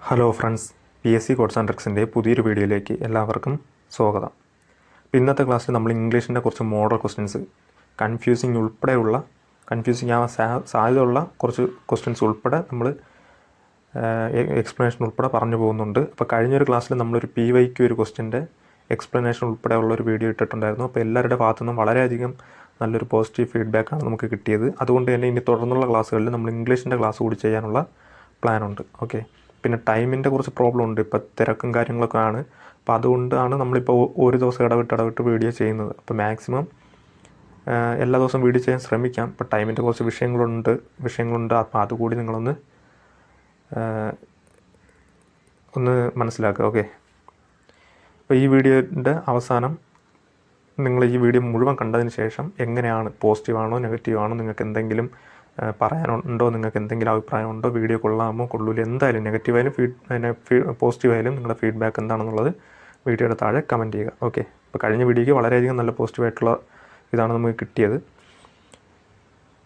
Hello friends P S C codes and ട്രിക്സിന്റെ പുതിയൊരു വീഡിയോയിലേക്ക് എല്ലാവർക്കും സ്വാഗതം. ഇന്നത്തെ ക്ലാസ്സിൽ നമ്മൾ ഇംഗ്ലീഷിന്റെ കുറച്ച് മോഡൽ ക്വസ്റ്റ്യൻസ് കൺഫ്യൂസിങ് ഉൾപ്പെടെയുള്ള കൺഫ്യൂസിങ് സാ- സാധ്യതയുള്ള കുറച്ച് ക്വസ്റ്റ്യൻസ് ഉൾപ്പെടെ നമ്മൾ എക്സ്പ്ലനേഷൻ ഉൾപ്പെടെ പറഞ്ഞു പോകുന്നുണ്ട്. അപ്പോൾ കഴിഞ്ഞൊരു ക്ലാസ്സിൽ നമ്മളൊരു പി വൈക്ക് ഒരു ക്വസ്റ്റ്യന്റെ എക്സ്പ്ലനേഷൻ ഉൾപ്പെടെയുള്ള ഒരു വീഡിയോ ഇട്ടിട്ടുണ്ടായിരുന്നു. അപ്പോൾ എല്ലാവരുടെ ഭാഗത്തു നിന്നും വളരെയധികം നല്ലൊരു പോസിറ്റീവ് ഫീഡ്ബാക്കാണ് നമുക്ക് കിട്ടിയത്. അതുകൊണ്ട് തന്നെ ഇനി തുടർന്നുള്ള ക്ലാസ്സുകളിൽ നമ്മൾ ഇംഗ്ലീഷിന്റെ ക്ലാസ് കൂടി ചെയ്യാനുള്ള പ്ലാനുണ്ട് ഓക്കെ പിന്നെ ടൈമിന്റെ കുറച്ച് പ്രോബ്ലം ഉണ്ട്. ഇപ്പോൾ തിരക്കും കാര്യങ്ങളൊക്കെ ആണ്. അപ്പോൾ അതുകൊണ്ടാണ് നമ്മളിപ്പോൾ ഒരു ദിവസം ഇടവിട്ട് ഇടവിട്ട് വീഡിയോ ചെയ്യുന്നത്. അപ്പോൾ മാക്സിമം എല്ലാ ദിവസവും വീഡിയോ ചെയ്യാൻ ശ്രമിക്കാം. ഇപ്പോൾ ടൈമിന്റെ കുറച്ച് വിഷയങ്ങളുണ്ട്. വിഷയങ്ങളുണ്ട്. അപ്പോൾ അതുകൂടി നിങ്ങളൊന്ന് ഒന്ന് മനസ്സിലാക്കുക. ഓക്കെ അപ്പോൾ ഈ വീഡിയോന്റെ അവസാനം നിങ്ങൾ ഈ വീഡിയോ മുഴുവൻ കണ്ടതിന് ശേഷം എങ്ങനെയാണ് പോസിറ്റീവാണോ നെഗറ്റീവാണോ നിങ്ങൾക്ക് എന്തെങ്കിലും പറയാനുണ്ടോ? നിങ്ങൾക്ക് എന്തെങ്കിലും അഭിപ്രായമുണ്ടോ? വീഡിയോ കൊള്ളാമോ? കൊള്ളൂല. എന്തായാലും നെഗറ്റീവായാലും ഫീഡ് പോസിറ്റീവായാലും നിങ്ങളുടെ ഫീഡ്ബാക്ക് എന്താണെന്നുള്ളത് വീഡിയോയുടെ താഴെ കമന്റ് ചെയ്യുക. ഓക്കെ അപ്പോൾ കഴിഞ്ഞ വീഡിയോയ്ക്ക് വളരെയധികം നല്ല പോസിറ്റീവായിട്ടുള്ള ഇതാണ് നമുക്ക് കിട്ടിയത്.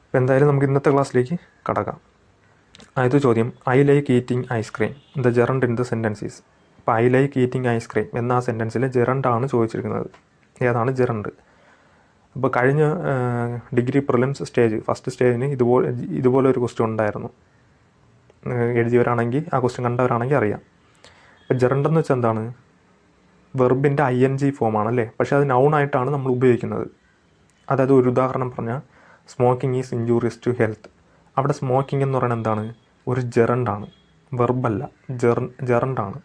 അപ്പോൾ എന്തായാലും നമുക്ക് ഇന്നത്തെ ക്ലാസ്സിലേക്ക് കടക്കാം. ആദ്യത്തെ ചോദ്യം I like eating ice cream the gerund in the sentences അപ്പോൾ ഐ ലൈക്ക് ഈറ്റിംഗ് ഐസ്ക്രീം എന്ന ആ സെന്റൻസിൽ ജെറണ്ടാണ് ചോദിച്ചിരിക്കുന്നത്. ഏതാണ് ജെറണ്ട് അപ്പോൾ കഴിഞ്ഞ ഡിഗ്രി പ്രിലിംസ് സ്റ്റേജ് ഫസ്റ്റ് സ്റ്റേജിന് ഇതുപോലെ ഇതുപോലെ ഒരു ക്വസ്റ്റ്യൻ ഉണ്ടായിരുന്നു എഴുതിയവരാണെങ്കിൽ ആ ക്വസ്റ്റ്യൻ കണ്ടവരാണെങ്കിൽ അറിയാം. അപ്പോൾ ജെറണ്ടെന്ന് വെച്ചാൽ എന്താണ്? വെർബിന്റെ ഐ എൻ ജി ഫോമാണ് അല്ലേ? പക്ഷേ അത് നൗണായിട്ടാണ് നമ്മൾ ഉപയോഗിക്കുന്നത്. അതായത് ഒരു ഉദാഹരണം പറഞ്ഞാൽ smoking is injurious to health അവിടെ സ്മോക്കിംഗ് എന്ന് പറയുന്നത് എന്താണ്? ഒരു ജെറണ്ടാണ് വെർബല്ല ജെർ ജെറണ്ടാണ്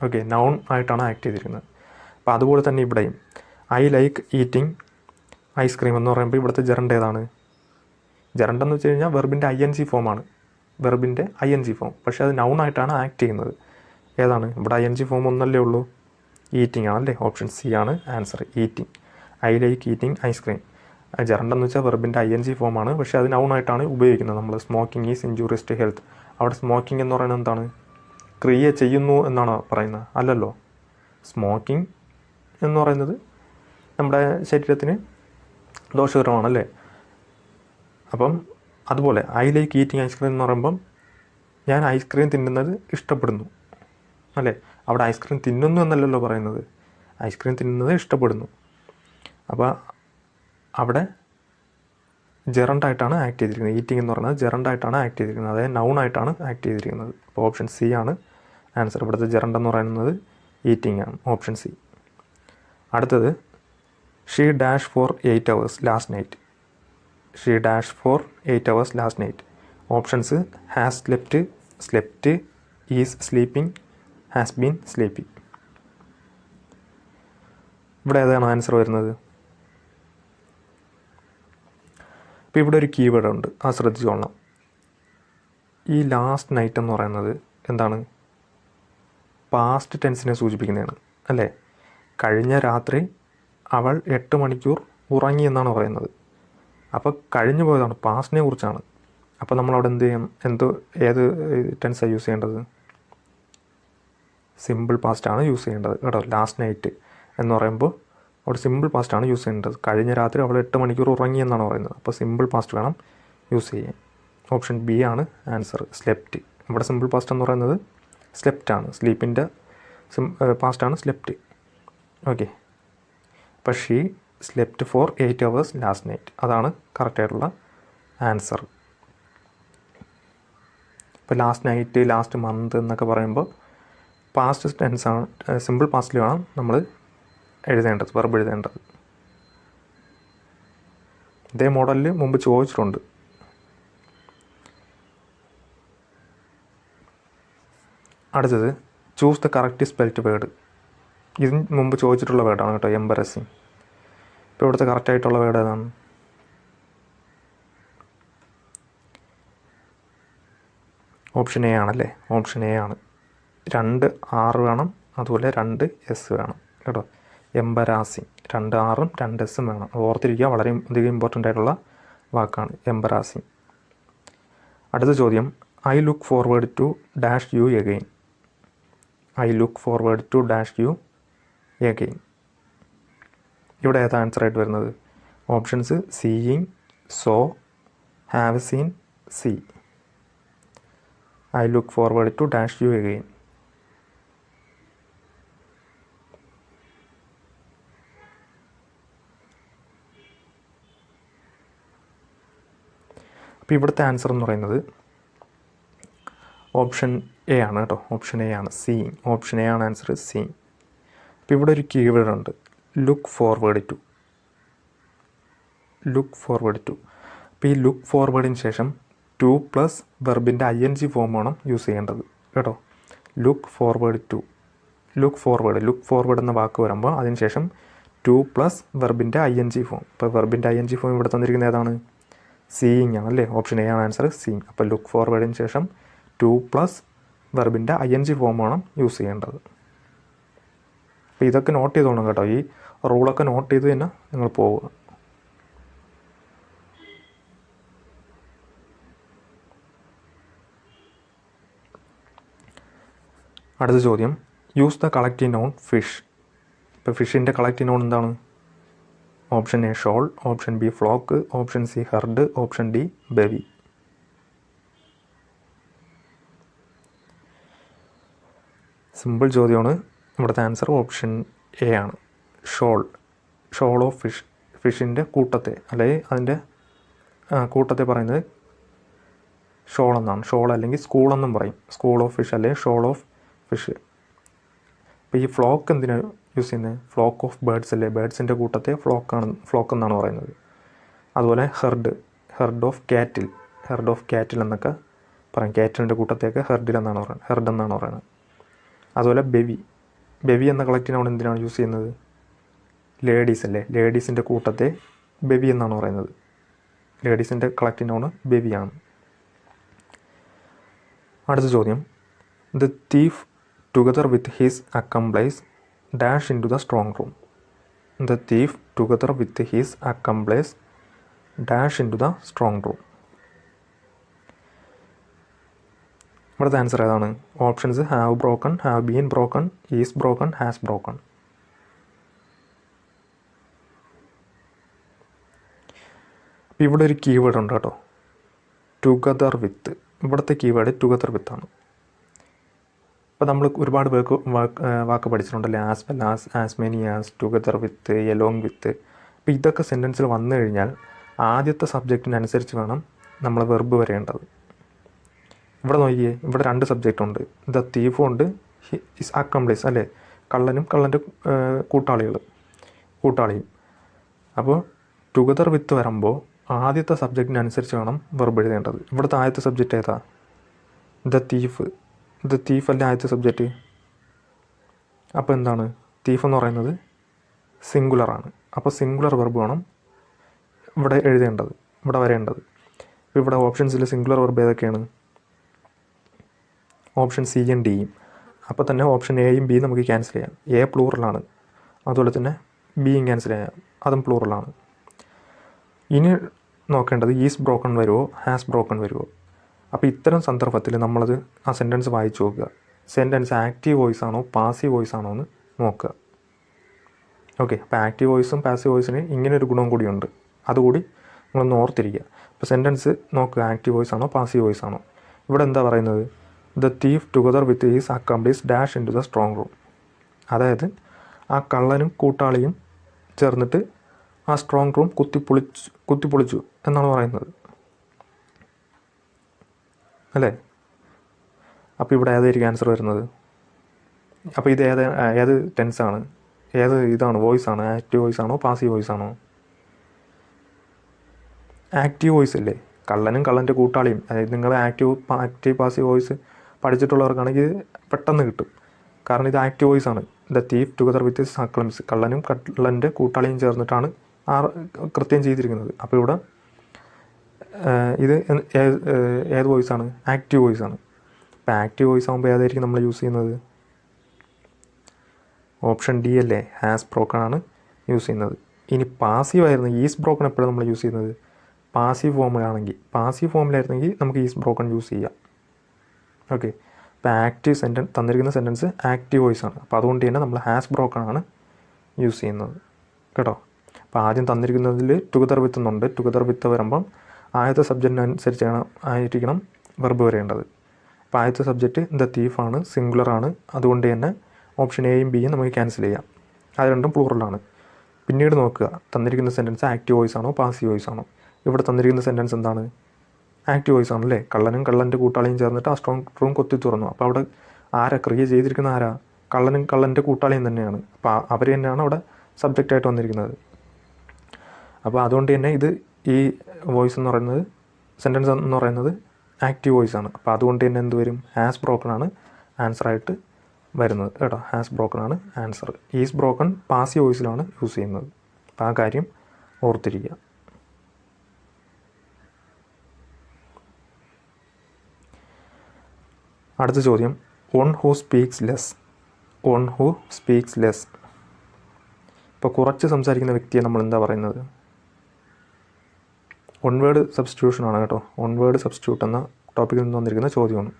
ഓക്കെ നൗൺ ആയിട്ടാണ് ആക്ട് ചെയ്തിരിക്കുന്നത്. അപ്പോൾ അതുപോലെ തന്നെ ഇവിടെയും. ഐ ലൈക്ക് ഈറ്റിംഗ് ഐസ്ക്രീം എന്ന് പറയുമ്പോൾ ഇവിടുത്തെ ജെറണ്ട് ഏതാണ്? ജെറണ്ട് എന്ന് വെച്ച് കഴിഞ്ഞാൽ വെർബിന്റെ ഐ എൻ സി ഫോമാണ് വെർബിന്റെ ഐ എൻ സി ഫോം പക്ഷേ അത് നൗണായിട്ടാണ് ആക്ട് ചെയ്യുന്നത്. ഏതാണ്? ഇവിടെ ഐ എൻ സി ഫോം ഒന്നല്ലേ ഉള്ളൂ? ഈറ്റിംഗ് ആണല്ലേ ഓപ്ഷൻ സി ആണ് answer eating I like eating ice cream gerund എന്ന് വെച്ചാൽ വെർബിന്റെ ഐ എൻ സി ഫോമാണ് പക്ഷേ അത് നൗണായിട്ടാണ് ഉപയോഗിക്കുന്നത് നമ്മൾ smoking is injurious to health അവിടെ സ്മോക്കിംഗ് എന്ന് പറയുന്നത് എന്താണ്? ക്രിയ ചെയ്യുന്നു എന്നാണ് പറയുന്നത്. അല്ലല്ലോ? സ്മോക്കിംഗ് എന്ന് പറയുന്നത് നമ്മുടെ ശരീരത്തിന് ദോഷകരമാണല്ലേ? അപ്പം അതുപോലെ ഐ ലൈക്ക് ഈറ്റിംഗ് ഐസ്ക്രീം എന്ന് പറയുമ്പം ഞാൻ ഐസ്ക്രീം തിന്നുന്നത് ഇഷ്ടപ്പെടുന്നു. അല്ലേ? അവിടെ ഐസ്ക്രീം തിന്നുന്നു എന്നല്ലല്ലോ പറയുന്നത്. ഐസ്ക്രീം തിന്നുന്നത് ഇഷ്ടപ്പെടുന്നു. അപ്പോൾ അവിടെ ജെറണ്ടായിട്ടാണ് ആക്ട് ചെയ്തിരിക്കുന്നത്. ഈറ്റിംഗ് എന്ന് പറയുന്നത് ജെറണ്ടായിട്ടാണ് ആക്ട് ചെയ്തിരിക്കുന്നത്. അതായത് നൗണായിട്ടാണ് ആക്ട് ചെയ്തിരിക്കുന്നത്. അപ്പോൾ ഓപ്ഷൻ സി ആണ് ആൻസർ. ഇവിടുത്തെ ജെറണ്ട് എന്ന് പറയുന്നത് ഈറ്റിംഗ് ആണ്. Option C. അടുത്തത് she dash for eight hours last night she dash for eight hours last night options has slept slept is sleeping has been sleeping ഇവിടെ ഏതാണ് ആൻസർ വരുന്നത്? ഇപ്പോൾ ഇവിടെ ഒരു കീവേഡ് ഉണ്ട് ആ ശ്രദ്ധിച്ചോളണം. ഈ ലാസ്റ്റ് നൈറ്റ് എന്ന് പറയുന്നത് എന്താണ്? പാസ്റ്റ് ടെൻസിനെ സൂചിപ്പിക്കുന്നതാണ് അല്ലേ? കഴിഞ്ഞ രാത്രി അവൾ എട്ട് മണിക്കൂർ ഉറങ്ങി എന്നാണ് പറയുന്നത്. അപ്പോൾ കഴിഞ്ഞു പോയതാണ് പാസ്റ്റിനെ കുറിച്ചാണ്. അപ്പോൾ നമ്മളവിടെ എന്ത് ചെയ്യും? എന്ത് ഏത് ടെൻസാണ് യൂസ് ചെയ്യേണ്ടത്? സിമ്പിൾ പാസ്റ്റാണ് യൂസ് ചെയ്യേണ്ടത് കേട്ടോ ലാസ്റ്റ് നൈറ്റ് എന്ന് പറയുമ്പോൾ അവിടെ സിമ്പിൾ പാസ്റ്റാണ് യൂസ് ചെയ്യേണ്ടത്. കഴിഞ്ഞ രാത്രി അവൾ എട്ട് മണിക്കൂർ ഉറങ്ങി എന്നാണ് പറയുന്നത്. അപ്പോൾ സിമ്പിൾ പാസ്റ്റ് വേണം യൂസ് ചെയ്യാൻ. ഓപ്ഷൻ ബി ആണ് ആൻസർ സ്ലെപ്റ്റ്. ഇവിടെ സിമ്പിൾ പാസ്റ്റ് എന്ന് പറയുന്നത് സ്ലെപ്റ്റാണ് സ്ലീപ്പിന്റെ സിം പാസ്റ്റാണ് സ്ലെപ്റ്റ്. ഓക്കെ. അപ്പോൾ she slept for eight hours last night അതാണ് കറക്റ്റായിട്ടുള്ള ആൻസർ ഇപ്പോൾ ലാസ്റ്റ് നൈറ്റ് ലാസ്റ്റ് മന്ത് എന്നൊക്കെ പറയുമ്പോൾ പാസ്റ്റ് ടെൻസ് ആണ് സിമ്പിൾ വേണം നമ്മൾ എഴുതേണ്ടത് വെർബ് എഴുതേണ്ടത്. ഇതേ മോഡലിൽ മുമ്പ് ചോദിച്ചിട്ടുണ്ട്. അടുത്തത് choose the correct spelt word ഇതിന് മുമ്പ് ചോദിച്ചിട്ടുള്ള വേർഡാണ് കേട്ടോ എംബറസിങ് ഇപ്പോൾ ഇവിടുത്തെ കറക്റ്റായിട്ടുള്ള വേർഡ് ഏതാണ്? ഓപ്ഷൻ എ ആണല്ലേ? ഓപ്ഷൻ എ ആണ്. രണ്ട് ആറ് വേണം അതുപോലെ രണ്ട് എസ് വേണം കേട്ടോ. എംബരാസിങ് രണ്ട് ആറും രണ്ട് എസും വേണം. ഓർത്തിരിക്കുക വളരെ അധികം ഇമ്പോർട്ടന്റ് ആയിട്ടുള്ള വാക്കാണ് എംബറാസിങ് അടുത്ത ചോദ്യം I look forward to dash you again I look forward to dash you again ഇവിടെ ഏതാ ആൻസർ ആയിട്ട് വരുന്നത്? Options seeing saw have seen see I look forward to dash you again അപ്പോൾ ഇവിടുത്തെ ആൻസർ എന്ന് പറയുന്നത് ഓപ്ഷൻ എ ആണ് കേട്ടോ. ഓപ്ഷൻ എ ആണ് സി ഓപ്ഷൻ എ ആണ് ആൻസർ സി അപ്പോൾ ഇവിടെ ഒരു കീവേഡ് ഉണ്ട്. Look forward to look forward to അപ്പോൾ ഈ ലുക്ക് ഫോർവേഡിന് ശേഷം ടു പ്ലസ് വെർബിന്റെ ഐ എൻ ജി ഫോം വേണം യൂസ് ചെയ്യേണ്ടത്. കേട്ടോ? Look forward to look forward look forward എന്ന വാക്ക് വരുമ്പോൾ അതിന് ശേഷം ടു പ്ലസ് വെർബിന്റെ ഐ എൻ ജി ഫോം ഇപ്പോൾ വെർബിന്റെ ഐ എൻ ജി ഫോം ഇവിടെ തന്നിരിക്കുന്നത് ഏതാണ്? സീയിങ് ആണ് അല്ലേ? ഓപ്ഷൻ എ ആണ് ആൻസർ സീയിങ് അപ്പോൾ ലുക്ക് ഫോർവേഡിന് ശേഷം ടു പ്ലസ് വെർബിന്റെ ഐ എൻ ജി ഫോം വേണം യൂസ് ചെയ്യേണ്ടത്. അപ്പോൾ ഇതൊക്കെ നോട്ട് ചെയ്തോണം കേട്ടോ. ഈ റൂളൊക്കെ നോട്ട് ചെയ്ത് തന്നെ നിങ്ങൾ പോവുക. അടുത്ത ചോദ്യം. Use the collective noun fish ഇപ്പോൾ ഫിഷിന്റെ കളക്റ്റീവ് നോൺ എന്താണ്? Option A shoal option B flock option C herd option D bevy simple ചോദ്യമാണ്. ഇവിടുത്തെ ആൻസർ ഓപ്ഷൻ എ ആണ്. ഷോൾ ഷോൾ ഓഫ് ഫിഷ് ഫിഷിന്റെ കൂട്ടത്തെ അല്ലെങ്കിൽ അതിന്റെ കൂട്ടത്തെ പറയുന്നത് ഷോൾ എന്നാണ്. ഷോൾ അല്ലെങ്കിൽ സ്കൂൾ എന്നും പറയും. സ്കൂൾ ഓഫ് ഫിഷ് അല്ലെങ്കിൽ ഷോൾ ഓഫ് ഫിഷ് അപ്പോൾ ഈ ഫ്ലോക്ക് എന്തിനാണ് യൂസ് ചെയ്യുന്നത്? ഫ്ലോക്ക് ഓഫ് ബേഡ്സ് അല്ലേ ബേഡ്സിന്റെ കൂട്ടത്തെ ഫ്ലോക്കാണ് ഫ്ലോക്ക് എന്നാണ് പറയുന്നത്. അതുപോലെ herd herd of cattle herd of cattle എന്നൊക്കെ പറയും. കാറ്റിലിന്റെ കൂട്ടത്തെയൊക്കെ ഹെർഡിൽ എന്നാണ് പറയുന്നത് ഹെർഡ് എന്നാണ് പറയുന്നത്. അതുപോലെ ബെവി ബെവി എന്ന കളക്റ്റീവ് നൗൺ എന്തിനാണ് യൂസ് ചെയ്യുന്നത്? ലേഡീസ് അല്ലേ? ലേഡീസിന്റെ കൂട്ടത്തെ ബെവി എന്നാണ് പറയുന്നത്. ലേഡീസിന്റെ കളക്റ്റീവ് നോൺ ബെവിയാണ്. അടുത്ത ചോദ്യം. The thief together with his accomplice dash into the strong room the thief together with his accomplice dash into the strong room ഇവിടുത്തെ ആൻസർ ഏതാണ്? Options have broken have been broken is broken has broken ഇവിടെ ഒരു keyword ഉണ്ട് കേട്ടോ. Together with ഇവിടുത്തെ keyword together with ആണ്. അപ്പോൾ നമ്മൾ ഒരുപാട് വാക്ക് വാക്ക് പഠിച്ചിട്ടുണ്ടല്ലേ? As well as as many as together with along with അപ്പോൾ ഇതൊക്കെ സെന്റൻസിൽ വന്നു കഴിഞ്ഞാൽ ആദ്യത്തെ സബ്ജക്റ്റിനനുസരിച്ച് വേണം നമ്മൾ വെർബ് വരേണ്ടത്. ഇവിടെ നോക്കിയേ ഇവിടെ രണ്ട് സബ്ജക്റ്റ് ഉണ്ട്. ദ തീഫും ഉണ്ട് ഇസ് അക്കംപ്ലീസ് അല്ലേ? കള്ളനും കള്ളന്റെ കൂട്ടാളികൾ കൂട്ടാളിയും. അപ്പോൾ ടുഗദർ വിത്ത് വരുമ്പോൾ ആദ്യത്തെ സബ്ജക്റ്റിനനുസരിച്ച് വേണം വെർബ് എഴുതേണ്ടത്. ഇവിടുത്തെ ആദ്യത്തെ സബ്ജക്റ്റ് ഏതാ? ദ തീഫ് ദ തീഫ് അല്ലെ ആദ്യത്തെ സബ്ജക്റ്റ് അപ്പോൾ എന്താണ്? തീഫ് എന്ന് പറയുന്നത് സിംഗുലറാണ് അപ്പോൾ സിംഗുലർ വെർബ് വേണം ഇവിടെ എഴുതേണ്ടത് ഇവിടെ വരേണ്ടത്. ഇവിടെ ഓപ്ഷൻസിൽ സിംഗുലർ വെർബ് ഏതൊക്കെയാണ്? ഓപ്ഷൻ സി സിയും ഡിയും അപ്പോൾ തന്നെ ഓപ്ഷൻ എയും ബിയും നമുക്ക് ക്യാൻസൽ ചെയ്യാം. എ പ്ലൂറലാണ് അതുപോലെ തന്നെ ബിയും ക്യാൻസൽ ചെയ്യാം. അതും പ്ലൂറലാണ് ഇനി നോക്കേണ്ടത് ഈസ് ബ്രോക്കൺ വരുമോ ഹാസ് ബ്രോക്കൺ വരുമോ അപ്പോൾ ഇത്തരം സന്ദർഭത്തിൽ നമ്മളത് ആ സെന്റൻസ് വായിച്ചു നോക്കുക. സെന്റൻസ് ആക്റ്റീവ് വോയിസ് ആണോ പാസീവ് വോയിസ് ആണോ എന്ന് നോക്കുക. ഓക്കെ അപ്പോൾ ആക്റ്റീവ് വോയിസും പാസീവ് വോയിസിന് ഇങ്ങനെ ഒരു ഗുണം കൂടിയുണ്ട് അതുകൂടി നിങ്ങളൊന്ന് ഓർത്തിരിക്കുക. അപ്പോൾ സെന്റൻസ് നോക്കുക ആക്റ്റീവ് വോയിസ് ആണോ പാസീവ് വോയിസ് ആണോ. ഇവിടെ എന്താ പറയുന്നത്? The thief together with is accomplice dash into the strong room അതായത് ആ കള്ളനും കൂട്ടാളിയും ചേർന്നിട്ട് ആ സ്ട്രോങ് റൂം കുത്തിപ്പൊളിച്ചു കുത്തിപ്പൊളിച്ചു എന്നാണ് പറയുന്നത്. അല്ലേ? അപ്പോൾ ഇവിടെ ഏതായിരിക്കും ആൻസർ വരുന്നത്? അപ്പോൾ ഇത് ഏത് ഏത് ടെൻസാണ് ഏത് ഇതാണ്? വോയിസ് ആണ്? ആക്റ്റീവ് വോയിസ് ആണോ? പാസീവ് വോയിസ് ആണോ? ആക്റ്റീവ് വോയിസ് അല്ലേ കള്ളനും കള്ളന്റെ കൂട്ടാളിയും. അതായത് നിങ്ങൾ ആക്റ്റീവ് ആക്റ്റീവ് പാസീവ് വോയിസ് പഠിച്ചിട്ടുള്ളവർക്കാണെങ്കിൽ പെട്ടെന്ന് കിട്ടും. കാരണം ഇത് ആക്റ്റ് വോയിസ് ആണ്. ദ തീഫ് ടുഗദർ വിത്ത് സക്ലംസ് കള്ളനും കള്ളന്റെ കൂട്ടാളിയും ചേർന്നിട്ടാണ് ആ കൃത്യം ചെയ്തിരിക്കുന്നത്. അപ്പോൾ ഇവിടെ ഇത് ഏത് വോയിസ് ആണ്? ആക്റ്റീവ് വോയിസ് ആണ്. അപ്പോൾ ആക്റ്റീവ് വോയിസ് ആകുമ്പോൾ ഏതായിരിക്കും നമ്മൾ യൂസ് ചെയ്യുന്നത്? ഓപ്ഷൻ ഡി അല്ലേ? ഹാസ് ബ്രോക്കൺ ആണ് യൂസ് ചെയ്യുന്നത്. ഇനി പാസീവ് ആയിരുന്നു ഈസ് ബ്രോക്കൺ എപ്പോഴാണ് നമ്മൾ യൂസ് ചെയ്യുന്നത്? പാസീവ് ഫോമിലാണെങ്കിൽ പാസീവ് ഫോമിലായിരുന്നെങ്കിൽ നമുക്ക് ഈസ് ബ്രോക്കൺ യൂസ് ചെയ്യാം. ഓക്കെ ഇപ്പോൾ ആക്റ്റീവ് സെന്റൻസ് തന്നിരിക്കുന്ന സെന്റൻസ് ആക്റ്റീവ് വോയിസ് ആണ്. അപ്പോൾ അതുകൊണ്ട് തന്നെ നമ്മൾ ഹാസ് ബ്രോക്കൺ ആണ് യൂസ് ചെയ്യുന്നത്. കേട്ടോ? അപ്പോൾ ആദ്യം തന്നിരിക്കുന്നതിൽ ടുഗദർ വിത്ത് എന്നുണ്ട്. ടുഗദർ വിത്ത് വരുമ്പം ആദ്യത്തെ സബ്ജക്റ്റിനനുസരിച്ചാണ് ആയിരിക്കണം വെർബ് വരേണ്ടത്. അപ്പോൾ ആദ്യത്തെ സബ്ജക്റ്റ് ദ തീഫാണ് സിംഗുലറാണ് അതുകൊണ്ട് തന്നെ ഓപ്ഷൻ എയും ബിയും നമുക്ക് ക്യാൻസൽ ചെയ്യാം. അത് രണ്ടും പ്ലൂറലാണ് പിന്നീട് നോക്കുക. തന്നിരിക്കുന്ന സെന്റൻസ് ആക്റ്റീവ് വോയിസ് ആണോ പാസീവ് വോയിസ് ആണോ? ഇവിടെ തന്നിരിക്കുന്ന സെന്റൻസ് എന്താണ്? ആക്റ്റീവ് വോയിസ് ആണല്ലേ? കള്ളനും കള്ളന്റെ കൂട്ടാളിയും ചേർന്നിട്ട് ആ സ്ട്രോങ് റൂം കൊത്തി തുറന്നു. അപ്പോൾ അവിടെ ആരാ? ക്രിയ ചെയ്തിരിക്കുന്ന ആരാ? കള്ളനും കള്ളന്റെ കൂട്ടാളിയും തന്നെയാണ്. അപ്പോൾ അവർ തന്നെയാണ് അവിടെ സബ്ജക്റ്റായിട്ട് വന്നിരിക്കുന്നത്. അപ്പോൾ അതുകൊണ്ട് തന്നെ ഇത് ഈ വോയിസ് എന്ന് പറയുന്നത് സെന്റൻസ് എന്ന് പറയുന്നത് ആക്റ്റീവ് വോയിസ് ആണ്. അപ്പോൾ അതുകൊണ്ട് തന്നെ എന്ത് വരും? ഹാസ് ബ്രോക്കൺ ആണ് ആൻസർ ആയിട്ട് വരുന്നത് കേട്ടോ. ഹാസ് ബ്രോക്കൺ ആണ് ആൻസർ ഈസ് ബ്രോക്കൺ പാസി വോയിസിലാണ് യൂസ് ചെയ്യുന്നത്. അപ്പോൾ ആ കാര്യം ഓർത്തിരിക്കുക. അടുത്ത ചോദ്യം. One who speaks less one who speaks less ഇപ്പോൾ കുറച്ച് സംസാരിക്കുന്ന വ്യക്തിയെ നമ്മൾ എന്താ പറയുന്നത്? വൺ വേർഡ് സബ്സ്റ്റിറ്റ്യൂഷൻ ആണ് കേട്ടോ. വൺ വേർഡ് സബ്സ്റ്റിറ്റ്യൂട്ട് എന്ന ടോപ്പിക്കിൽ നിന്ന് വന്നിരിക്കുന്ന ചോദ്യമാണ്.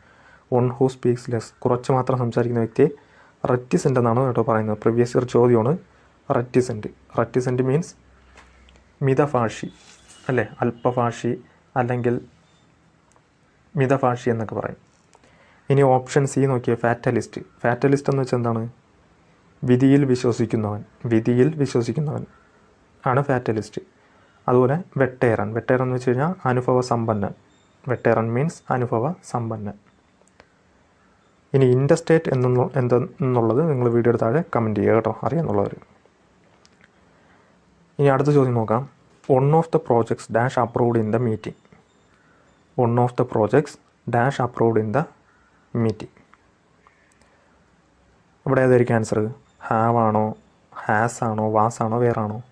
വൺ ഹൂ സ്പീക്സ് ലെസ് കുറച്ച് മാത്രം സംസാരിക്കുന്ന വ്യക്തിയെ റെറ്റിസെന്റ് എന്നാണ് കേട്ടോ പറയുന്നത്. പ്രീവിയസ് ഇയർ ചോദ്യമാണ്. റെറ്റിസെന്റ് റെറ്റിസെന്റ് മീൻസ് മിതഭാഷി അല്ലേ? അല്പഭാഷി അല്ലെങ്കിൽ മിതഭാഷി എന്നൊക്കെ പറയും. ഇനി ഓപ്ഷൻ സി നോക്കിയ ഫാറ്റലിസ്റ്റ് ഫാറ്റലിസ്റ്റ് എന്ന് വെച്ചാൽ എന്താണ്? വിധിയിൽ വിശ്വസിക്കുന്നവൻ. വിധിയിൽ വിശ്വസിക്കുന്നവൻ ആണ് ഫാറ്റലിസ്റ്റ് അതുപോലെ വെട്ടേറൻ. വെട്ടേറൻ എന്ന് വെച്ച് കഴിഞ്ഞാൽ അനുഭവ സമ്പന്നൻ. വെട്ടേറൻ മീൻസ് അനുഭവ സമ്പന്നൻ. ഇനി ഇൻഡസ്റ്റേറ്റ് എന്നുള്ള എന്തെന്നുള്ളത് നിങ്ങൾ വീഡിയോ താഴെ കമന്റ് ചെയ്യുക കേട്ടോ അറിയാമെന്നുള്ളവർ ഇനി അടുത്ത ചോദ്യം നോക്കാം. One of the projects dash approved in the meeting one of the projects dash approved in the meeting ഇവിടെ ഏതായിരിക്കും ആൻസർ ഹാവ് ആണോ? ഹാസ് ആണോ? വാസ് ആണോ? വേറാണോ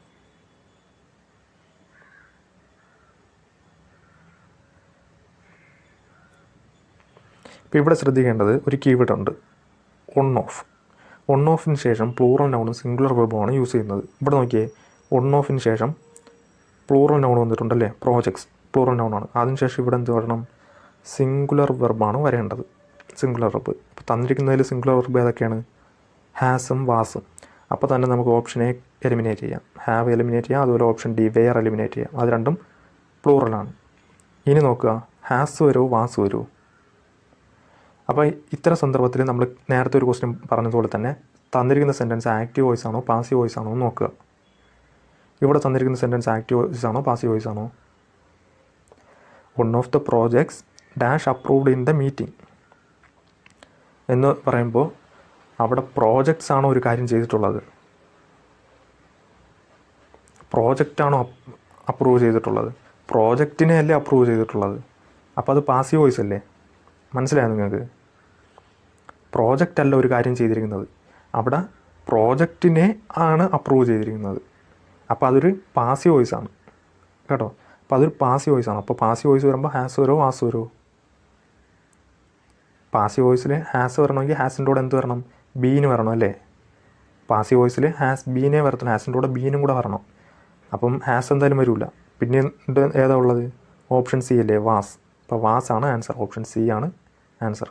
ഇപ്പോൾ ഇവിടെ ശ്രദ്ധിക്കേണ്ടത് ഒരു കീവേഡ് ഉണ്ട്. ഒൺ ഓഫ് ഒൺ ഓഫിന് ശേഷം പ്ലൂറൽ നൗണും സിംഗുലർ വെബുമാണ് യൂസ് ചെയ്യുന്നത്. ഇവിടെ നോക്കിയേ ഒൺ ഓഫിന് ശേഷം പ്ലൂറൽ നൗൺ വന്നിട്ടുണ്ടല്ലേ? പ്രോജക്ട്സ് പ്ലൂറൽ നൗണാണ് അതിനുശേഷം ഇവിടെ എന്ത് വരണം? സിംഗുലർ വെർബാണ് വരേണ്ടത്. സിംഗുലർ വെർബ് അപ്പോൾ തന്നിരിക്കുന്നതിൽ സിംഗുലർ വെർബ് ഏതൊക്കെയാണ്? ഹാസും വാസും അപ്പോൾ തന്നെ നമുക്ക് ഓപ്ഷൻ എ എലിമിനേറ്റ് ചെയ്യാം. ഹാവ് എലിമിനേറ്റ് ചെയ്യാം അതുപോലെ ഓപ്ഷൻ ഡി വെയർ എലിമിനേറ്റ് ചെയ്യാം. അത് രണ്ടും പ്ലൂറലാണ് ഇനി നോക്കുക. ഹാസ് വരുമോ വാസ് വരുമോ അപ്പോൾ ഇത്തരം സന്ദർഭത്തിൽ നമ്മൾ നേരത്തെ ഒരു ക്വസ്റ്റ്യൻ പറഞ്ഞതുപോലെ തന്നെ തന്നിരിക്കുന്ന സെന്റൻസ് ആക്റ്റീവ് വോയിസ് ആണോ പാസീവ് വോയിസ് ആണോ എന്ന് നോക്കുക. ഇവിടെ തന്നിരിക്കുന്ന സെന്റൻസ് ആക്റ്റീവ് വോയിസ് ആണോ പാസീവ് വോയിസ് ആണോ? One of the projects dash approved in the meeting എന്ന് പറയുമ്പോൾ അവിടെ പ്രോജക്ട്സ് ആണോ ഒരു കാര്യം ചെയ്തിട്ടുള്ളത്? പ്രോജക്റ്റാണോ അപ്രൂവ് ചെയ്തിട്ടുള്ളത്? പ്രോജക്റ്റിനെ അല്ലേ അപ്രൂവ് ചെയ്തിട്ടുള്ളത്? അപ്പോൾ അത് പാസീവ് വോയിസ് അല്ലേ? മനസ്സിലായോ നിങ്ങൾക്ക്? പ്രോജക്റ്റ് അല്ല ഒരു കാര്യം ചെയ്തിരിക്കുന്നത്. അവിടെ പ്രോജക്റ്റിനെ ആണ് അപ്രൂവ് ചെയ്തിരിക്കുന്നത്. അപ്പോൾ അതൊരു പാസീവ് വോയിസ് ആണ്. കേട്ടോ? അപ്പോൾ അതൊരു പാസീവ് വോയിസ് ആണ്. അപ്പോൾ പാസീവ് വോയിസ് വരുമ്പോൾ ഹാസ് വരോ വാസ് വരുമോ പാസീവ് വോയിസിൽ ഹാസ് വരണമെങ്കിൽ ഹാസിന്റെ കൂടെ എന്ത് വരണം? ബീന് വരണം അല്ലേ? പാസി വോയിസിൽ ഹാസ് ബീനെ വരത്തണം. ഹാസിന്റെ കൂടെ ബീനും കൂടെ വരണം. അപ്പം ഹാസ് എന്തായാലും വരില്ല പിന്നെ ഏതാ ഉള്ളത്? ഓപ്ഷൻ സി അല്ലേ? വാസ് അപ്പോൾ വാസ് ആണ് ആൻസർ ഓപ്ഷൻ സി ആണ് answer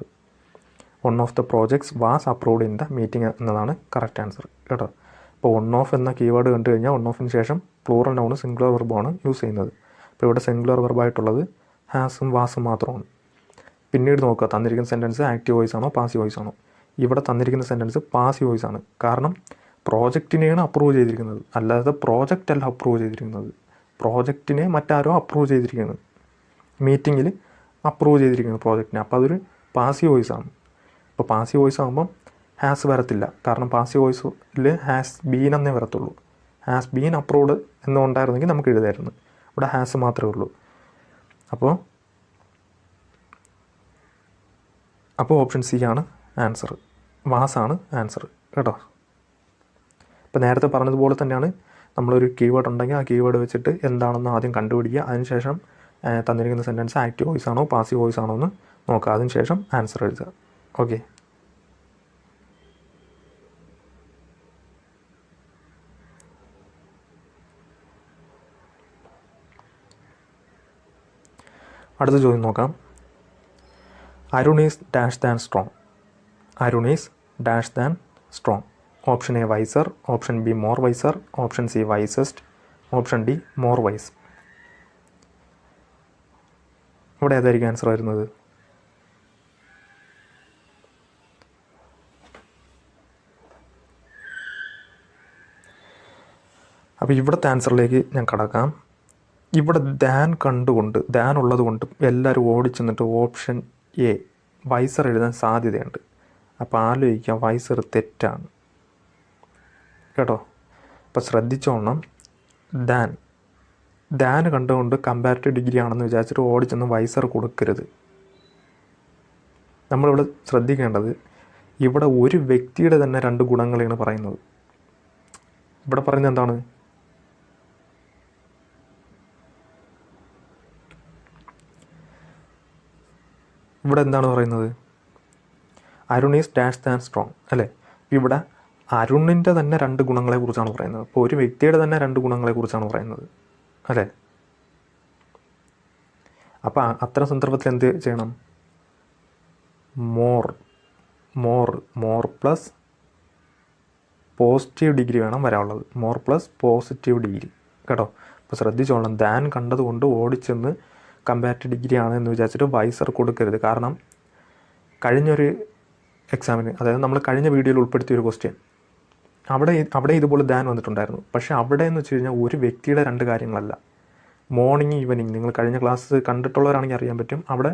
one of the projects was approved in the meeting എന്നതാണ് കറക്റ്റ് ആൻസർ കേട്ടോ. അപ്പോൾ വൺ ഓഫ് എന്ന കീവേഡ് കണ്ടു കഴിഞ്ഞാൽ വൺ ഓഫിന് ശേഷം പ്ലൂറൽ നൗണ് സിംഗുലർ വെർബാണ് യൂസ് ചെയ്യുന്നത്. അപ്പോൾ ഇവിടെ സിംഗുലർ വെർബായിട്ടുള്ളത് ഹാസും വാസും മാത്രമാണ്. പിന്നീട് നോക്കുക തന്നിരിക്കുന്ന സെന്റൻസ് ആക്റ്റീവ് വോയിസ് ആണോ പാസീവ് വോയിസ് ആണോ? ഇവിടെ തന്നിരിക്കുന്ന സെന്റൻസ് പാസീവ് വോയിസ് ആണ്. കാരണം പ്രോജക്റ്റിനെയാണ് അപ്രൂവ് ചെയ്തിരിക്കുന്നത്. അല്ലാതെ പ്രോജക്റ്റ് അല്ല അപ്രൂവ് ചെയ്തിരിക്കുന്നത്. പ്രോജക്റ്റിനെ മറ്റാരോ അപ്രൂവ് ചെയ്തിരിക്കുന്നത് മീറ്റിങ്ങിൽ അപ്രൂവ് ചെയ്തിരിക്കുന്നത് പ്രോജക്റ്റിനെ അപ്പോൾ അതൊരു പാസീവ് വോയിസ് ആണ്. അപ്പോൾ പാസീവ് വോയിസ് ആകുമ്പം ഹാസ് വരത്തില്ല. കാരണം പാസീവ് വോയിസിൽ ഹാസ് ബീൻ എന്നേ വരത്തുള്ളൂ. ഹാസ് ബീൻ അപ്രൂവ്ഡ് എന്നുണ്ടായിരുന്നെങ്കിൽ നമുക്ക് എഴുതായിരുന്നു. ഇവിടെ ഹാസ് മാത്രമേ ഉള്ളൂ. അപ്പോൾ അപ്പോൾ ഓപ്ഷൻ സി ആണ് ആൻസർ. വാസാണ് ആൻസർ. കേട്ടോ? ഇപ്പോൾ നേരത്തെ പറഞ്ഞതുപോലെ തന്നെയാണ് നമ്മളൊരു കീവേഡ് ഉണ്ടെങ്കിൽ ആ കീവേഡ് വെച്ചിട്ട് എന്താണെന്ന് ആദ്യം കണ്ടുപിടിക്കുക. അതിനുശേഷം തന്നിരിക്കുന്ന സെന്റൻസ് ആക്റ്റീവ് വോയിസ് ആണോ പാസീവ് വോയിസ് ആണോ എന്ന് നോക്കുക. അതിനുശേഷം ആൻസർ എഴുതുക. ഓക്കെ. അടുത്ത ചോദ്യം നോക്കാം. Arun is dash than strong. Arun is dash than strong. Option A wiser option B more wiser option C wisest option D more wise. ഇവിടെ ഏതായിരിക്കും ആൻസർ വരുന്നത്? അപ്പോൾ ഇവിടുത്തെ ആൻസറിലേക്ക് ഞാൻ കടക്കാം. ഇവിടെ ദാൻ കണ്ടുകൊണ്ട് ദാൻ ഉള്ളത് കൊണ്ട് എല്ലാവരും ഓടിച്ചെന്നിട്ട് ഓപ്ഷൻ എ വൈസർ എഴുതാൻ സാധ്യതയുണ്ട്. അപ്പോൾ ആലോചിക്കാം വൈസർ തെറ്റാണ്. കേട്ടോ? അപ്പോൾ ശ്രദ്ധിച്ചോണം. ദാൻ ദാൻ കണ്ടുകൊണ്ട് കമ്പാരിറ്റീവ് ഡിഗ്രി ആണെന്ന് വിചാരിച്ചിട്ട് ഓടിച്ചെന്ന് വൈസർ കൊടുക്കരുത്. നമ്മളിവിടെ ശ്രദ്ധിക്കേണ്ടത് ഇവിടെ ഒരു വ്യക്തിയുടെ തന്നെ രണ്ട് ഗുണങ്ങളെയാണ് പറയുന്നത്. ഇവിടെ പറയുന്നത് എന്താണ്? ഇവിടെ എന്താണ് പറയുന്നത്? Arun is dash than strong അല്ലേ? ഇവിടെ അരുണിന്റെ തന്നെ രണ്ട് ഗുണങ്ങളെക്കുറിച്ചാണ് പറയുന്നത്. അപ്പോൾ ഒരു വ്യക്തിയുടെ തന്നെ രണ്ട് ഗുണങ്ങളെക്കുറിച്ചാണ് പറയുന്നത് അല്ലേ? അപ്പോൾ അത്തരം സന്ദർഭത്തിൽ എന്ത് ചെയ്യണം? More more more plus positive degree വേണം വരാനുള്ളത്. മോർ പ്ലസ് പോസിറ്റീവ് ഡിഗ്രി കേട്ടോ? അപ്പോൾ ശ്രദ്ധിച്ചോളണം. ദാൻ കണ്ടതുകൊണ്ട് ഓടിച്ചെന്ന് കമ്പാരിറ്റീവ് ഡിഗ്രി ആണ് എന്ന് വിചാരിച്ചിട്ട് വൈസർ കൊടുക്കരുത് കാരണം കഴിഞ്ഞൊരു എക്സാമിന് അതായത് നമ്മൾ കഴിഞ്ഞ വീഡിയോയിൽ ഉൾപ്പെടുത്തിയ ഒരു ക്വസ്റ്റ്യൻ അവിടെ അവിടെ ഇതുപോലെ ധ്യാൻ വന്നിട്ടുണ്ടായിരുന്നു. പക്ഷേ അവിടെ എന്ന് വെച്ച് കഴിഞ്ഞാൽ ഒരു വ്യക്തിയുടെ രണ്ട് കാര്യങ്ങളല്ല. മോർണിംഗ് ഈവനിങ് നിങ്ങൾ കഴിഞ്ഞ ക്ലാസ് കണ്ടിട്ടുള്ളവരാണെങ്കിൽ അറിയാൻ പറ്റും. അവിടെ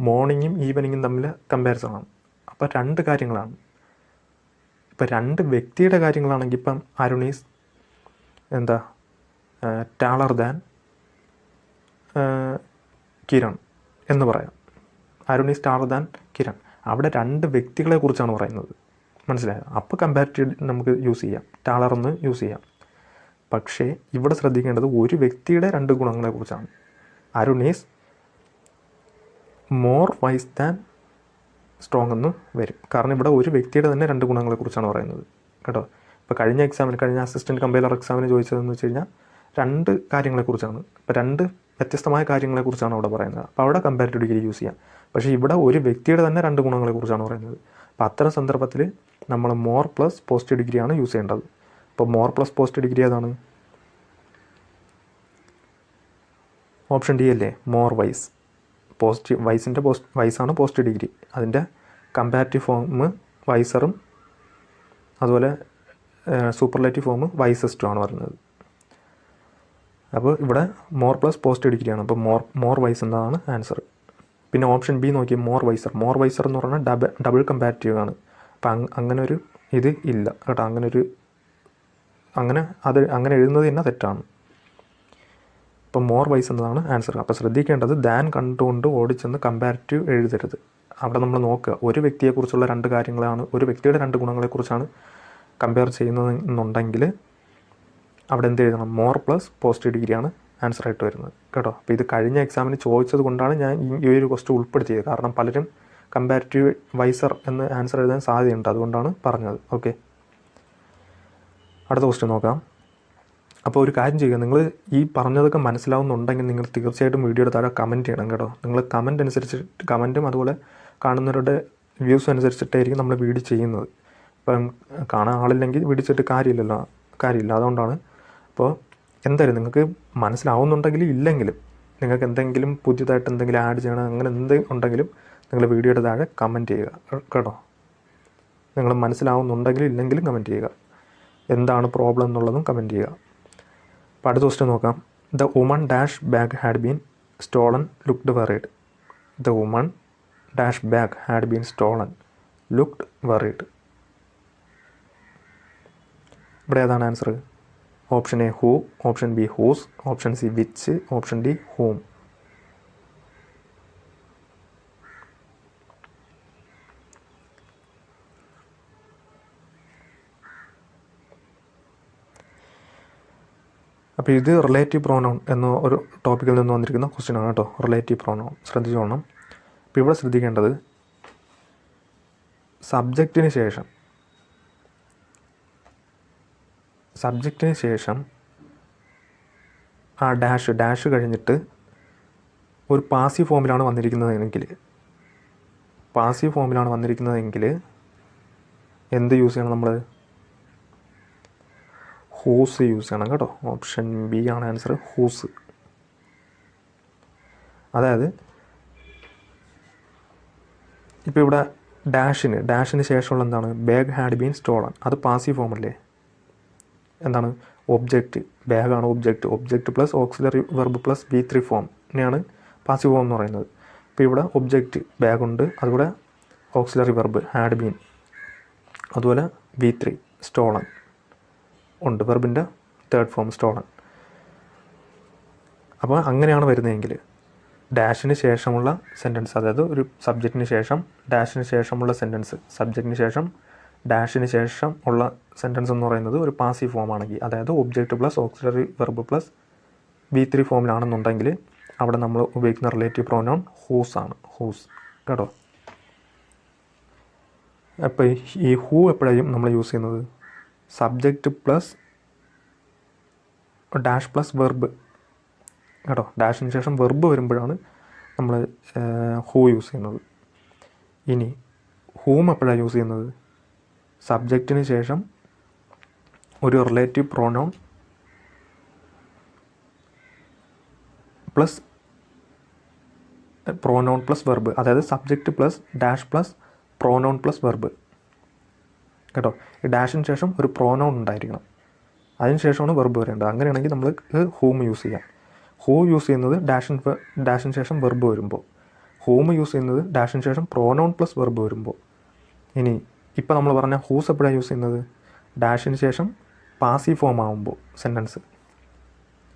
മോർണിംഗും ഈവനിങ്ങും തമ്മിൽ കമ്പാരിസൺ ആണ്. അപ്പോൾ രണ്ട് കാര്യങ്ങളാണ്. ഇപ്പം രണ്ട് വ്യക്തിയുടെ കാര്യങ്ങളാണെങ്കിൽ ഇപ്പം അരുണീസ് എന്താ ടാളർ ദാൻ കിരൺ എന്ന് പറയാം. Arun is star than Kiran. അവിടെ രണ്ട് വ്യക്തികളെ കുറിച്ചാണ് പറയുന്നത്. മനസ്സിലായോ? അപ്പോൾ കമ്പാരിറ്റീവ് നമുക്ക് യൂസ് ചെയ്യാം. ടാളർ എന്ന് യൂസ് ചെയ്യാം. പക്ഷേ ഇവിടെ ശ്രദ്ധിക്കേണ്ടത് ഒരു വ്യക്തിയുടെ രണ്ട് ഗുണങ്ങളെ കുറിച്ചാണ്. Arun is more wise than strong എന്ന് വരും. കാരണം ഇവിടെ ഒരു വ്യക്തിയുടെ തന്നെ രണ്ട് ഗുണങ്ങളെക്കുറിച്ചാണ് പറയുന്നത്. കേട്ടോ? ഇപ്പോൾ കഴിഞ്ഞ എക്സാമിന് കഴിഞ്ഞ അസിസ്റ്റന്റ് കമ്പൈലർ എക്സാമിന് ചോദിച്ചതെന്ന് വെച്ച് കഴിഞ്ഞാൽ രണ്ട് കാര്യങ്ങളെക്കുറിച്ചാണ്. ഇപ്പം രണ്ട് വ്യത്യസ്തമായ കാര്യങ്ങളെക്കുറിച്ചാണ് അവിടെ പറയുന്നത്. അപ്പോൾ അവിടെ കമ്പാരിറ്റീവ് ഡിഗ്രി യൂസ് ചെയ്യാം. പക്ഷേ ഇവിടെ ഒരു വ്യക്തിയുടെ തന്നെ രണ്ട് ഗുണങ്ങളെക്കുറിച്ചാണ് പറയുന്നത്. അപ്പോൾ അത്തരം സന്ദർഭത്തിൽ നമ്മൾ മോർ പ്ലസ് പോസിറ്റീവ് ഡിഗ്രിയാണ് യൂസ് ചെയ്യേണ്ടത്. അപ്പോൾ മോർ പ്ലസ് പോസിറ്റീവ് ഡിഗ്രി ഏതാണ്? ഓപ്ഷൻ ഡി അല്ലേ? മോർ വൈസ് പോസിറ്റീവ് വൈസിന്റെ പോസ്റ്റ് വൈസാണ് പോസ്റ്റ് ഡിഗ്രി അതിന്റെ കമ്പാരിറ്റീവ് ഫോം വൈസറും അതുപോലെ സൂപ്പർലേറ്റീവ് ഫോം വൈസസ്റ്റും ആണ് പറയുന്നത്. അപ്പോൾ ഇവിടെ മോർ പ്ലസ് പോസ്റ്റ് ഡിഗ്രിയാണ് അപ്പോൾ മോർ മോർ വൈസ് എന്നതാണ് ആൻസർ പിന്നെ ഓപ്ഷൻ ബി നോക്കി മോർ വൈസർ മോർ വൈസർ എന്ന് പറഞ്ഞാൽ ഡബ ഡബിൾ കമ്പാരിറ്റീവ് ആണ്. അപ്പം അങ് അങ്ങനെ ഒരു ഇത് ഇല്ല കേട്ടോ. അങ്ങനെ ഒരു അങ്ങനെ അത് അങ്ങനെ എഴുതുന്നത് തന്നെ തെറ്റാണ്. അപ്പോൾ മോർ വൈസ് എന്നതാണ് ആൻസർ അപ്പോൾ ശ്രദ്ധിക്കേണ്ടത് ദാൻ കണ്ടുകൊണ്ട് ഓടിച്ചെന്ന് കമ്പാരിറ്റീവ് എഴുതരുത്. അവിടെ നമ്മൾ നോക്കുക ഒരു വ്യക്തിയെക്കുറിച്ചുള്ള രണ്ട് കാര്യങ്ങളാണ് ഒരു വ്യക്തിയുടെ രണ്ട് ഗുണങ്ങളെക്കുറിച്ചാണ് കമ്പയർ ചെയ്യുന്നത് എന്നുണ്ടെങ്കിൽ അവിടെ എന്ത് എഴുതണം? മോർ പ്ലസ് പോസ്റ്റ് ഡിഗ്രിയാണ് ആൻസർ ആയിട്ട് വരുന്നത്. കേട്ടോ? അപ്പോൾ ഇത് കഴിഞ്ഞ എക്സാമിന് ചോദിച്ചത് കൊണ്ടാണ് ഞാൻ ഈ ഒരു ക്വസ്റ്റ് ഉൾപ്പെടുത്തിയത്. കാരണം പലരും കമ്പാരിറ്റീവ് വൈസർ എന്ന് ആൻസർ എഴുതാൻ സാധ്യതയുണ്ട്. അതുകൊണ്ടാണ് പറഞ്ഞത്. ഓക്കെ അടുത്ത ക്വസ്റ്റ്യൻ നോക്കാം. അപ്പോൾ ഒരു കാര്യം ചെയ്യുക. നിങ്ങൾ ഈ പറഞ്ഞതൊക്കെ മനസ്സിലാവുന്നുണ്ടെങ്കിൽ നിങ്ങൾ തീർച്ചയായിട്ടും വീഡിയോയുടെ താഴെ കമന്റ് ചെയ്യണം കേട്ടോ. നിങ്ങൾ കമന്റ് അനുസരിച്ച് കമന്റും അതുപോലെ കാണുന്നവരുടെ വ്യൂസ് അനുസരിച്ചിട്ടായിരിക്കും നമ്മൾ വീഡിയോ ചെയ്യുന്നത്. ഇപ്പം കാണാൻ ആളില്ലെങ്കിൽ വീഡിയോ ചെയ്തിട്ട് കാര്യമില്ലല്ലോ. കാര്യമില്ല. അതുകൊണ്ടാണ് അപ്പോൾ എന്തായാലും നിങ്ങൾക്ക് മനസ്സിലാവുന്നുണ്ടെങ്കിൽ ഇല്ലെങ്കിലും നിങ്ങൾക്ക് എന്തെങ്കിലും പുതിയതായിട്ട് എന്തെങ്കിലും ആഡ് ചെയ്യണം അങ്ങനെ എന്ത് ഉണ്ടെങ്കിലും നിങ്ങൾ വീഡിയോയുടെ താഴെ കമന്റ് ചെയ്യുക കേട്ടോ? നിങ്ങൾ മനസ്സിലാവുന്നുണ്ടെങ്കിലും ഇല്ലെങ്കിലും കമന്റ് ചെയ്യുക. എന്താണ് പ്രോബ്ലം എന്നുള്ളതും കമന്റ് ചെയ്യുക. അപ്പോൾ അടുത്ത ക്വസ്റ്റ്യൻ നോക്കാം. The woman dash bag had been stolen looked worried the woman dash bag had been stolen looked worried ഇവിടെ ഏതാണ് answer option A who option B whose option C which option D whom. അപ്പോൾ ഇത് relative pronoun എന്ന ഒരു ടോപ്പിക്കിൽ നിന്ന് വന്നിരിക്കുന്ന question ആണ് കേട്ടോ. റിലേറ്റീവ് പ്രോനൗൺ ശ്രദ്ധിച്ചോണം അപ്പോൾ ഇവിടെ ശ്രദ്ധിക്കേണ്ടത് സബ്ജക്റ്റിന് ശേഷം സബ്ജക്റ്റിന് ശേഷം ആ ഡാഷ് ഡാഷ് കഴിഞ്ഞിട്ട് ഒരു പാസീവ് ഫോമിലാണ് വന്നിരിക്കുന്നതെങ്കിൽ പാസീവ് ഫോമിലാണ് വന്നിരിക്കുന്നതെങ്കിൽ എന്ത് യൂസ് ചെയ്യണം നമ്മൾ ഹൂസ് യൂസ് ചെയ്യണം കേട്ടോ. ഓപ്ഷൻ ബി ആണ് ആൻസർ ഹൂസ് അതായത് ഇപ്പോൾ ഇവിടെ ഡാഷിന് ഡാഷിന് ശേഷമുള്ള എന്താണ്? ബാഗ് ഹാഡ് ബീൻ സ്റ്റോളൺ അത് പാസീവ് ഫോമല്ലേ എന്താണ്? ഒബ്ജക്റ്റ് ബാഗാണ് object object plus auxiliary verb plus B three form ഇങ്ങനെയാണ് പാസീവ് ഫോം എന്ന് പറയുന്നത്. ഇപ്പോൾ ഇവിടെ ഒബ്ജക്റ്റ് ബാഗുണ്ട് അതുപോലെ ഓക്സിലറി വെർബ് ഹാഡ് ബീൻ അതുപോലെ വി ത്രീ സ്റ്റോളൻ ഉണ്ട്. വെർബിന്റെ തേർഡ് ഫോം സ്റ്റോളൻ അപ്പോൾ അങ്ങനെയാണ് വരുന്നതെങ്കിൽ ഡാഷിന് ശേഷമുള്ള സെന്റൻസ് അതായത് ഒരു സബ്ജക്റ്റിന് ശേഷം ഡാഷിന് ശേഷമുള്ള സെന്റൻസ് സബ്ജക്റ്റിന് ശേഷം ഡാഷിന് ശേഷം ഉള്ള സെന്റൻസ് എന്ന് പറയുന്നത് ഒരു പാസീവ് ഫോം ആണെങ്കിൽ അതായത് object plus auxiliary verb plus B three ഫോമിലാണെന്നുണ്ടെങ്കിൽ അവിടെ നമ്മൾ ഉപയോഗിക്കുന്ന റിലേറ്റീവ് പ്രോനൗൺ ഹൂസ് ആണ്. ഹൂസ് കേട്ടോ? അപ്പോൾ ഈ ഹൂ എപ്പോഴും നമ്മൾ യൂസ് ചെയ്യുന്നത്? Subject plus dash plus verb കേട്ടോ? ഡാഷിന് ശേഷം വെർബ് വരുമ്പോഴാണ് നമ്മൾ ഹൂ യൂസ് ചെയ്യുന്നത്. ഇനി ഹൂം എപ്പോഴാണ് യൂസ് ചെയ്യുന്നത്? സബ്ജക്റ്റിന് ശേഷം ഒരു relative pronoun plus pronoun plus verb അതായത് subject plus dash plus pronoun plus verb കേട്ടോ? ഈ ഡാഷിന് ശേഷം ഒരു പ്രോനൗൺ ഉണ്ടായിരിക്കണം. അതിന് ശേഷമാണ് വെർബ് വരേണ്ടത് അങ്ങനെയാണെങ്കിൽ നമ്മൾ ഹൂം യൂസ് ചെയ്യാം. ഹൂ യൂസ് ചെയ്യുന്നത് ഡാഷിന് ഡാഷിന് ശേഷം വെർബ് വരുമ്പോൾ. ഹൂം യൂസ് ചെയ്യുന്നത് ഡാഷിന് ശേഷം പ്രോനൗൺ പ്ലസ് വെർബ് വരുമ്പോൾ. ഇനി ഇപ്പോൾ നമ്മൾ പറഞ്ഞ ഹൂസ് എപ്പോഴാണ് യൂസ് ചെയ്യുന്നത്? ഡാഷിന് ശേഷം പാസീവ് ഫോം ആകുമ്പോൾ സെന്റൻസ്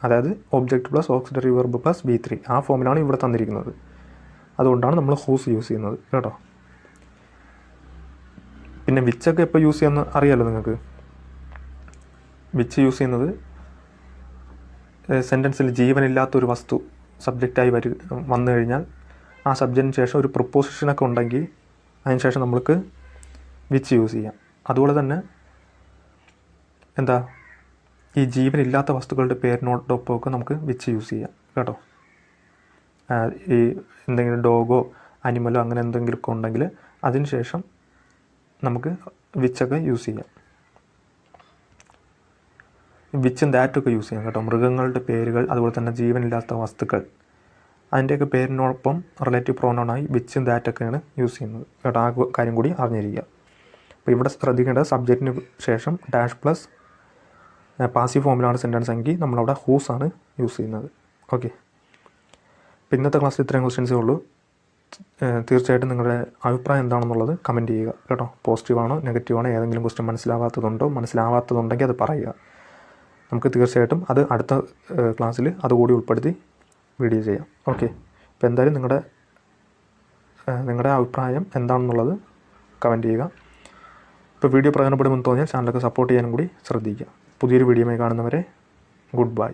അതായത് object plus auxiliary verb plus B three ആ ഫോമിലാണ് ഇവിടെ തന്നിരിക്കുന്നത്. അതുകൊണ്ടാണ് നമ്മൾ ഹൂസ് യൂസ് ചെയ്യുന്നത്. കേട്ടോ? പിന്നെ വിച്ചൊക്കെ എപ്പോൾ യൂസ് ചെയ്യാമെന്ന് അറിയാമല്ലോ നിങ്ങൾക്ക്? വിച്ച് യൂസ് ചെയ്യുന്നത്? സെന്റൻസിൽ ജീവനില്ലാത്തൊരു വസ്തു സബ്ജക്റ്റായി വരു വന്നു കഴിഞ്ഞാൽ ആ സബ്ജക്റ്റിന് ശേഷം ഒരു പ്രൊപ്പോസിഷനൊക്കെ ഉണ്ടെങ്കിൽ അതിന് ശേഷം നമ്മൾക്ക് വിച്ച് യൂസ് ചെയ്യാം. അതുപോലെ തന്നെ എന്താ ഈ ജീവനില്ലാത്ത വസ്തുക്കളുടെ പേരിനോടൊപ്പമൊക്കെ നമുക്ക് വിച്ച് യൂസ് ചെയ്യാം കേട്ടോ. ഈ എന്തെങ്കിലും ഡോഗോ അനിമലോ അങ്ങനെ എന്തെങ്കിലുമൊക്കെ ഉണ്ടെങ്കിൽ അതിന് ശേഷം നമുക്ക് വിച്ചൊക്കെ യൂസ് ചെയ്യാം. വിച്ചും ദാറ്റൊക്കെ യൂസ് ചെയ്യാം കേട്ടോ. മൃഗങ്ങളുടെ പേരുകൾ അതുപോലെ തന്നെ ജീവനില്ലാത്ത വസ്തുക്കൾ. അതിന്റെയൊക്കെ പേരിനോടൊപ്പം റിലേറ്റീവ് പ്രോണോണായി വിച്ചും ദാറ്റൊക്കെയാണ് യൂസ് ചെയ്യുന്നത്. കേട്ടോ ആ കാര്യം കൂടി അറിഞ്ഞിരിക്കുക. അപ്പോൾ ഇവിടെ ശ്രദ്ധിക്കേണ്ടത് സബ്ജക്റ്റിന് ശേഷം ഡാഷ് പ്ലസ് പാസീവ് ഫോമിലാണ് സെന്റൻസ് എങ്കിൽ നമ്മളവിടെ ഹൂസ് ആണ് യൂസ് ചെയ്യുന്നത്. ഓക്കെ അപ്പോൾ ഇന്നത്തെ ക്ലാസ്സിൽ ഇത്രയും ക്വസ്റ്റ്യൻസേ ഉള്ളൂ. തീർച്ചയായിട്ടും നിങ്ങളുടെ അഭിപ്രായം എന്താണെന്നുള്ളത് കമന്റ് ചെയ്യുക. കേട്ടോ. പോസിറ്റീവാണോ നെഗറ്റീവാണോ ഏതെങ്കിലും ക്വസ്റ്റ്യൻ മനസ്സിലാവാത്തതുണ്ടോ മനസ്സിലാവാത്തതുണ്ടെങ്കിൽ അത് പറയുക. നമുക്ക് തീർച്ചയായിട്ടും അത് അടുത്ത ക്ലാസ്സിൽ അതുകൂടി ഉൾപ്പെടുത്തി വീഡിയോ ചെയ്യാം. ഓക്കെ അപ്പോൾ എന്തായാലും നിങ്ങളുടെ നിങ്ങളുടെ അഭിപ്രായം എന്താണെന്നുള്ളത് കമന്റ് ചെയ്യുക. ഇപ്പോൾ വീഡിയോ പ്രയോജനപ്പെടുമെന്ന് തോന്നിയാൽ ചാനലൊക്കെ സപ്പോർട്ട് ചെയ്യാനും കൂടി ശ്രദ്ധിക്കുക. പുതിയൊരു വീഡിയോയുമായി കാണുന്നവരെ ഗുഡ് ബൈ